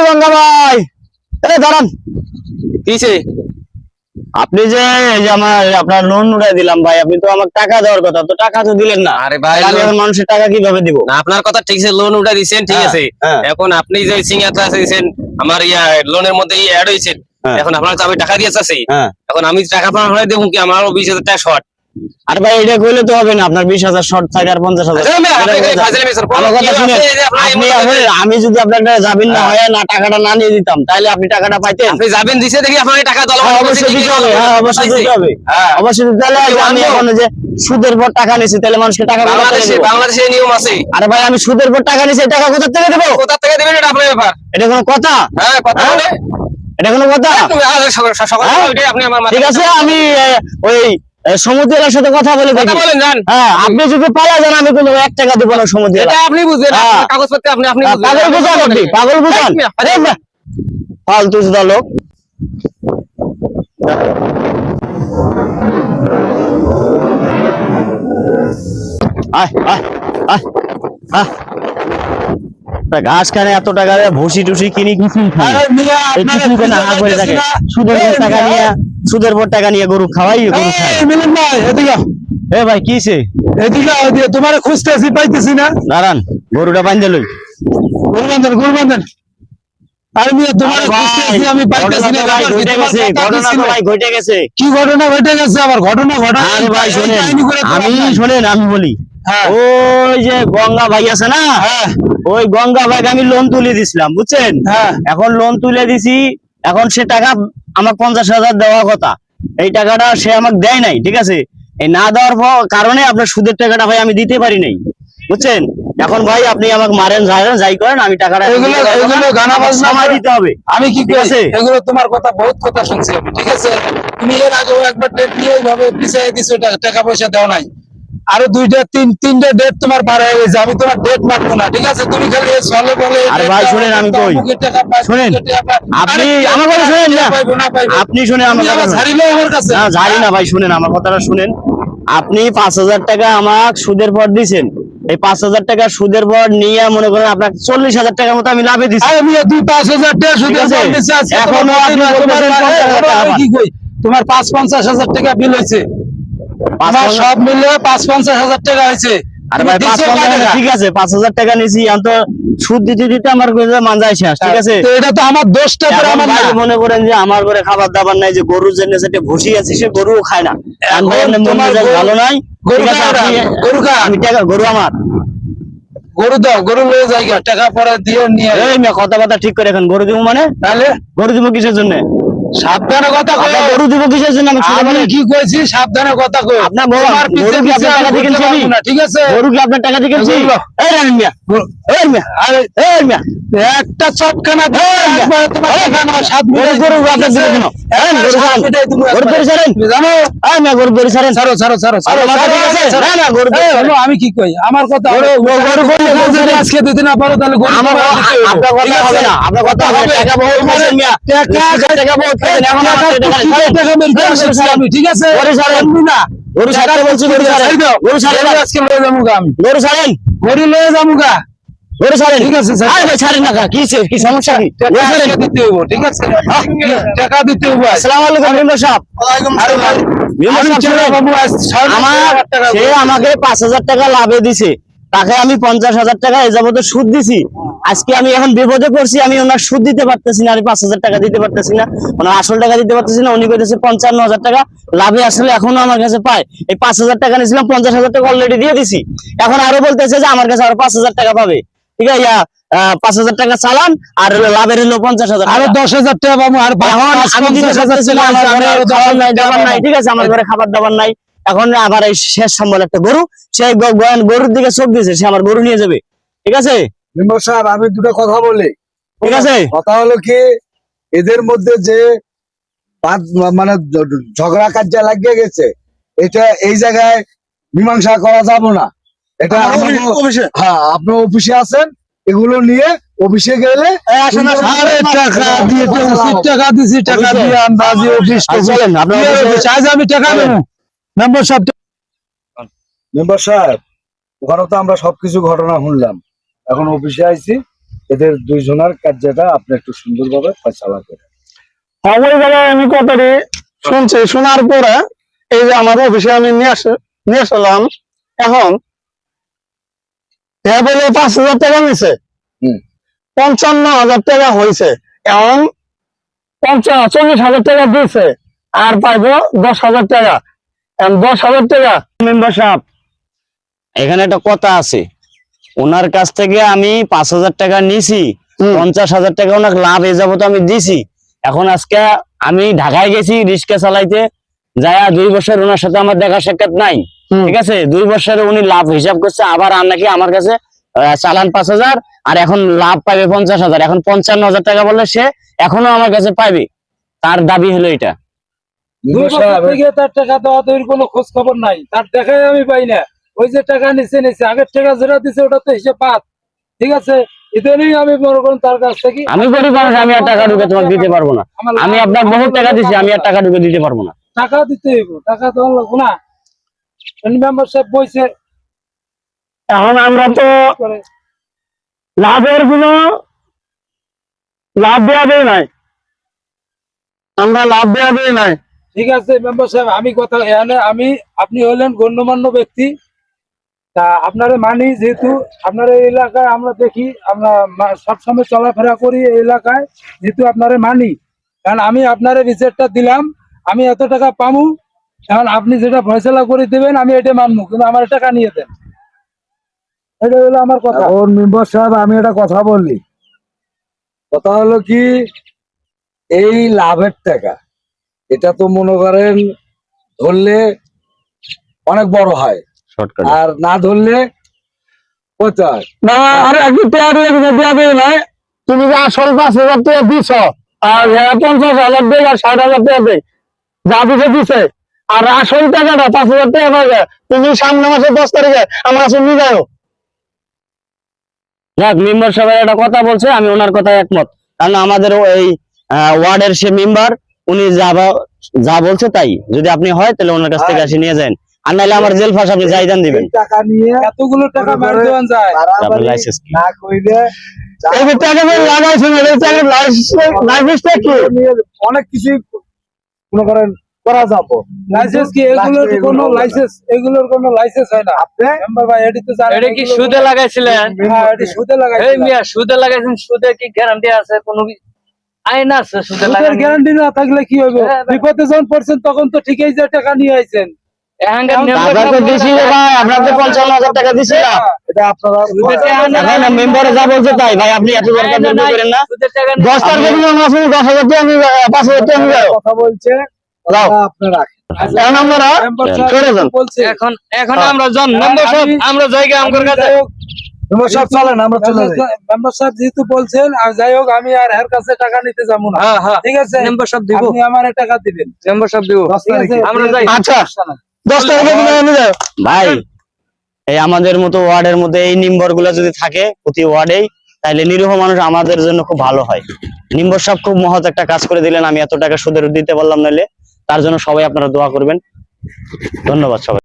এই গঙ্গা ভাই। দাঁড়ান। আপনি যে এই যে আমার আপনার লোন উঠাই দিলাম ভাই আপনি তো আমার টাকা দেওয়ার কথা তো টাকা তো দিলেন না। আরে ভাই আমি এখন মানুষের টাকা কীভাবে দিব? না আপনার কথা ঠিক আছে লোন উঠা দিছেন ঠিক হ্যাঁ, আছে। হ্যাঁ। এখন আপনি যে সিঙ্গাটা দিছেন আমার ইয়া লোনের মধ্যে অ্যাড হয়েছেন হ্যাঁ। এখন আপনার তো আমি টাকা দিয়ে চাচ্ছি। এখন আমি টাকা আপনার দেবো কি আমারও বিশ হাজার টাকা শর্ট আর ভাই এটা কইলে তো হবে না আপনার বিশ হাজার শর্ট থাকে আর পঞ্চাশ হাজার। আমি- যদি আপনার যাবেন না হ্যাঁ। হয় না টাকাটা না নিয়ে দিতাম তাহলে আপনি টাকাটা পাইতেন। আপনি যাবেন দিছে দেখি আপনার টাকা দল হ্যাঁ, অবশ্যই দিতে হবে হ্যাঁ অবশ্যই দিতে হবে। হ্যাঁ। অবশ্যই দিতে হবে আমি। এখন যে সুদের পর টাকা নিছি তাহলে মানুষকে টাকা বাংলাদেশে? বাংলাদেশে নিয়ম আছে। আরে ভাই আমি সুদের পর টাকা নিছি টাকা কোথা থেকে দেবো? কোথা থেকে দেবেন এটা আপনার ব্যাপার। এটা কোনো কথা? হ্যাঁ কথা হ্যাঁ? বলে। এটা কোনো কথা? হ্যাঁ? ঠিক আছে আমি ওই সমুদ্রের সাথে কথা বলে কথা বলেন হ্যাঁ আপনি যদি পালা যান আমি কিন্তু এক টাকা দেবো না সমুদ্রে এটা আপনি বুঝবেন হ্যাঁ। কাগজপত্র আপনি পাগল বুঝান। পাগল বুঝান। ফালতু লোক। ঘাস খানে এত টাকা ভুসি টুসি কিনি থাকে। টাকা নিয়ে সুদের পর টাকা নিয়ে গরু খাওয়াই গরু খায়। মিলন ভাই এদিকে এ ভাই কিছে এদিকে এদিকে তোমার খুঁজতেছি পাইতেছি না। দাঁড়ান গরুটা বান্ধে লই। গুরবান্ধন গুরবান্ধন আরে মিয়া তোমার খুঁজতেছি আমি পাইতেছি না ভাই ঘটে গেছে, ঘটনা তো ভাই ঘটে গেছে। কি ঘটনা ঘটে গেছে আবার? ঘটনা আরে ভাই শোনেন আমি বলি। হ্যাঁ। ওই যে গঙ্গা ভাই আছে না হ্যাঁ। ওই গঙ্গা ভাইকে আমি লোন তুলে দিছিলাম বুঝছেন? হ্যাঁ। এখন লোন তুলে দিছি এখন সে টাকা আমার পঞ্চাশ হাজার দেওয়ার কথা। এই টাকাটা সে আমাকে দেয় নাই ঠিক আছে? এই না দেওয়ার কারণে আপনার সুদের টাকাটা ভাই আমি দিতে পারি নাই বুঝছেন? এখন ভাই আপনি আমাকে মারেন যাই যাই করেন আমি টাকাটা এগুলো- দিতে এগুলো গানা বাজনা করে- দিতে হবে আমি কি ঠিক করি? আছে? এগুলো তোমার কথা বহুত কথা শুনছি আমি ঠিক আছে? তুমি এর আগেও একবার ডেট নিয়ে এইভাবে পিছিয়ে দিছো টাকা টাকা পয়সা দাও নাই। আরও দুইটা তিন তিনটা ডেট তোমার পার হয়ে গেছে। আমি তোমার ডেট মারবো না ঠিক আছে? তুমি খালি এই বলে আরে ভাই শুনেন আমি কই? শুনেন আপনি আমার কথা শুনেন না। আপনি শুনে আমার কথা শুনেন। ছাড়িলে আমার কাছে। না জানি না ভাই শুনেন আমার কথাটা শুনেন। আপনি পাঁচ হাজার টাকা আমাকে সুদের পর দিছেন। এই পাঁচ হাজার টাকা সুদের পর নিয়ে মনে করেন আপনার চল্লিশ হাজার টাকার মতো আমি লাভে দিচ্ছি পাঁচ হাজার টাকা? বলতেছে এখনও তোমার আপনি তোমার- কি কই? পাঁচ পঞ্চাশ হাজার টাকা বিল হয়েছে। আমার সব মিলে পাঁচ পঞ্চাশ হাজার টাকা হয়েছে আরে ভাই পাঁচ পঞ্চাশ কয় হাজার টাকা? ঠিক আছে পাঁচ হাজার টাকা নিয়েছি আমি তো সুদ দিতে দিতে আমার মানজায় শেষ ঠিক আছে এটা তো আমার দোষটা তো আমার মনে করেন যে আমার ঘরে খাবার দাবার নাই যে গরু জন্য সেটা ভুসি আছে সে গরুও খায় না ভালো নাই গরু কার? কার? আমি টাকা গরু আমার গরু দাও গরু লয়ে যাই টাকা পরে দিয়ে নিয়ে আয়। এই মেয়ে কথা কথা ঠিক করে এখন গরু দিব মানে তাহলে গরু দিব কিসের জন্য সাবধানে কথা কই আপনার গরু দিব কিসের জন্য আমি। কি কইছি সাবধানে কথা কই আপনার বউ- পিছে পিছে টাকা দিয়ে কিনছি পারব আমি? না, ঠিক আছে গরু কি আপনার টাকা দিয়ে কিনছি গরু- এই রানিন মিয়া এই মিয়া আরে এই মিয়া একটা চটকানা দিয়ে এই মিয়া। একবারে তোমার টাকা সাত গরু গরু আপনার ঠিক দিবে এই গরু সাত ছাড়েন মিনিটে তুমি গরু ধরে ছাড়েন জানো এই মিয়া গরু ধরে ছাড়েন ছাড়ো ছাড়ো ছাড়ো ছাড়ো ঠিক আছে? না, না, গরু এই, ধরে আমি কি কই আমার কথা গরু- গরু- বললে। আজকে দিতে না পারো তাহলে গরু আমার। আপনার কথা ঠিক আছে? হবে না আপনার কথা হবে টাকা বহুত মিয়া টাকা টাকা বহুত খাইছেন এখন আমার টাকা টাকা কুচিতে ছাড়েন। টাকা বের করে গরু আসছি ছাড়েন। আমি, ঠিক আছে? গরু ছাড়েন। এমনি না। গরু ছাড়তে বলছি গরু ছাড়েন গরু ছাড়েন আজকে লয়ে যাব আমি। গরু ছাড়েন গরু লয়ে যাব গা গরু ছাড়েন ঠিক আছে, আরে ভাই ছাড়েন না কি সে- কি সমস্যা? কি ছাড়েন দিতে হইব ঠিক আছে? টাকা দিতে হইব আজ। আসসালামু আলাইকুম মেম্বার সাহেব। আরে ভাই, মেম্বার সাহেব টাকা শুনেন। পাবো আজ সাড়ে আমার টাকা সে আমাকে পাঁচ হাজার টাকা লাভে দিছে। তাকে আমি পঞ্চাশ হাজার টাকা এ যাবতে সুদ দিছি। আজকে আমি এখন বিপদে পড়ছি আমি ওনার সুদ দিতে পারতেছি না আমি পাঁচ হাজার টাকা দিতে পারতেছি না। ওনার আসল টাকা দিতে পারতেছি না উনি কইতেছে পঞ্চান্ন হাজার টাকা। লাভে আসলে এখনও আমার কাছে পায়। এই পাঁচ হাজার টাকা নিয়েছিলাম পঞ্চাশ হাজার টাকা অলরেডি দিয়ে দিছি। এখন আরও বলতেছে যে আমার কাছে আরও পাঁচ হাজার টাকা পাবে। ঠিক আছে পাঁচ হাজার টাকা চালান আর লাভের হলো পঞ্চাশ হাজার আরও দশ হাজার টাকা পাবো আর। ঠিক আছে আমার ঘরে খাবার দাবার নাই। এখন আবার এই শেষ সম্বল একটা গরু গ- গরুর দিকে চোখ দিয়েছে সে আমার গরু নিয়ে যাবে। ঠিক আছে? সাহেব আমি দুটো কথা বলি। ঠিক আছে? কথা হলো কি এদের মধ্যে যে মানে ঝগড়া কার্যা লাগিয়ে গেছে এটা এই জায়গায় মীমাংসা করা যাবে না। এটা হ্যাঁ আপনি অফিসে আছেন এগুলো নিয়ে অফিসে গেলে টাকা দিয়ে টাকা দিয়ে অফিস? আজ আমি টাকা চলেন। দেবো নম্বর সব মেম্বার সাহেব ওখানে তো আমরা সবকিছু ঘটনা শুনলাম। এখন অফিসে আইছি এদের দুইজনের কার্যটা আপনি একটু সুন্দরভাবে ফয়সালা করেন। হ্যাঁ, ওই আমি কথাটি শুনছি শোনার পরে এই যে আমার অফিসে আমি নিয়ে আস নিয়ে আসলাম এখন বলে পাঁচ হাজার টাকা নিছে। পঞ্চান্ন হাজার টাকা হয়েছে এখন পঞ্চাশ চল্লিশ হাজার টাকা দিয়েছে আর পাইবো দশ হাজার টাকা। দশ হাজার টাকা। মেম্বার সাহেব। এখানে একটা কথা আছে। ওনার কাছ থেকে আমি পাঁচ হাজার টাকা নিছি পঞ্চাশ হাজার টাকা ওনাকে লাভ এ যাব তো আমি দিছি। এখন আজকে আমি ঢাকায় গেছি রিক্সা চালাইতে যায়া দুই বছর ওনার সাথে আমার দেখা সাক্ষাৎ নাই। ঠিক আছে? দুই বছরে উনি লাভ হিসাব করছে আবার আর নাকি আমার কাছে আহ, চালান পাঁচ হাজার আর এখন লাভ পাবে পঞ্চাশ হাজার। এখন পঞ্চান্ন হাজার টাকা বললে সে এখনও আমার কাছে পাবে তার দাবি হলো এটা। দুই বছর থেকে তার টাকা দেওয়া তৈরির কোনো খোঁজ খবর নাই। তার টাকাই আমি পাই না। ওই যে টাকা নিচে নিচে আগের টাকা যেটা দিছে ওটা তো হিসেব পাত ঠিক আছে? ইদানিং আমি মনে করেন তার কাছ থেকে আমি গরিব মানুষ আমি আর টাকা ঢুকে তোমাকে দিতে পারব না। আমি আপনার বহুত টাকা দিছি আমি আর টাকা ঢুকে দিতে পারব না। টাকা দিতে হইব। টাকা দেওয়া লাগবো না। মেম্বার সাহেব বইছে। এখন আমরা তো লাভের কোনো লাভ দেওয়া দেয় নাই। আমরা লাভ দেওয়া দেয় নাই। ঠিক আছে, মেম্বার সাহেব, আমি কথা এখানে, আমি, আপনি হলেন গণ্যমান্য ব্যক্তি। তা আপনারে মানি, যেহেতু আপনার এই এলাকায় আমরা দেখি, আমরা সবসময় চলাফেরা করি এই এলাকায়, যেহেতু আপনারে মানি। কারণ আমি আপনারে বিচারটা দিলাম, আমি এত টাকা পামু এখন আপনি যেটা ফয়সলা করে দেবেন, আমি এটা মানবো, কিন্তু আমার টাকা নিয়ে দেন। এটা হলো আমার কথা। এখন মেম্বার সাহেব, আমি একটা কথা বললি। কথা হলো কি, এই লাভের টাকা এটা তো মনে করেন ধরলে অনেক বড় হয়। শর্টকাট। আর না ধরলে না আরে একটু নাই তুমি যে আসল পাঁচ হাজার টাকা দিছ আর পঞ্চাশ হাজার দেয় আর ষাট হাজার টাকা দেয় যা দিছে দিছে। আর আসল টাকাটা পাঁচ হাজার টাকা পাবে তুমি সামনে মাসে দশ তারিখে আমার কাছে নিয়ে যাও। যাক মেম্বার সবাই একটা কথা বলছে আমি ওনার কথায় একমত। কারণ আমাদের এই ওয়ার্ডের সে মেম্বার উনি যা যা বলছে তাই। যদি আপনি হয় তাহলে ওনার কাছ থেকে আসি নিয়ে যান। আর নাহলে আমার জেল ফাঁস আপনি যাইদান দিবেন। টাকা নিয়ে এতগুলো টাকা মার দেওয়ান যায়। বাড়াবাড়ি লাইসেন্স কি? না কইলে এই টাকা যে লাগাইছে এই টাকার লাইসেন্স- লাইসেন্সটা কি অনেক কিছু মনে করেন করা যাব। লাইসেন্স কি? এগুলোর কোনো লাইসেন্স এগুলোর কোনো লাইসেন্স হয় না। আপনি? মেম্বার ভাই এটি তো জানেন এটা কি সুদে লাগাইছিলেন? হ্যাঁ এটি সুদে এই মিয়া সুদে লাগাইছেন সুদে কি গ্যারান্টি আছে? কোনো কি আইন আছে সুদের গ্যারান্টি না থাকলে কি হবে হ্যাঁ। বিপদে যখন পড়ছেন তখন তো ঠিকই যে টাকা নিয়ে আইছেন। এখানকার নিয়ম টাকা তো দিছি রে ভাই আপনার তো হাজার টাকা দিছি না। এটা আপনারা এখন মেম্বারে যা বলছে তাই। ভাই আপনি এত দরকার করেন না। দশ তারিখে আমার দশ হাজার টাকা নিয়ে পাঁচ হাজার যাও। কথা বলছে আপনারা এখন আমরা এখন হ্যাঁ। আমরা জন মেম্বার আমরা জায়গা আমগর কাছে। যাই হোক, মেম্বার চলেন আমরা চলে যাই। মেম্বার সাহেব যেহেতু বলছেন আর যাই হোক আমি আর এর কাছে টাকা নিতে যাব না। হ্যাঁ হ্যাঁ। ঠিক আছে? মেম্বার সাহেব দিব। আপনি আমার টাকা দিবেন। মেম্বার সাহেব দিব। দশ ঠিক আছে? তারিখে। আমরা যাই। আচ্ছা ভাই এই আমাদের মতো ওয়ার্ডের মধ্যে এই নিম্বরগুলা যদি থাকে প্রতি ওয়ার্ডেই তাহলে নিরীহ মানুষ আমাদের জন্য খুব ভালো হয়। নিম্বর সাহেব খুব মহৎ একটা কাজ করে দিলেন আমি এত টাকা সুদের দিতে পারলাম নাহলে তার জন্য সবাই আপনারা দোয়া করবেন। ধন্যবাদ সবাই।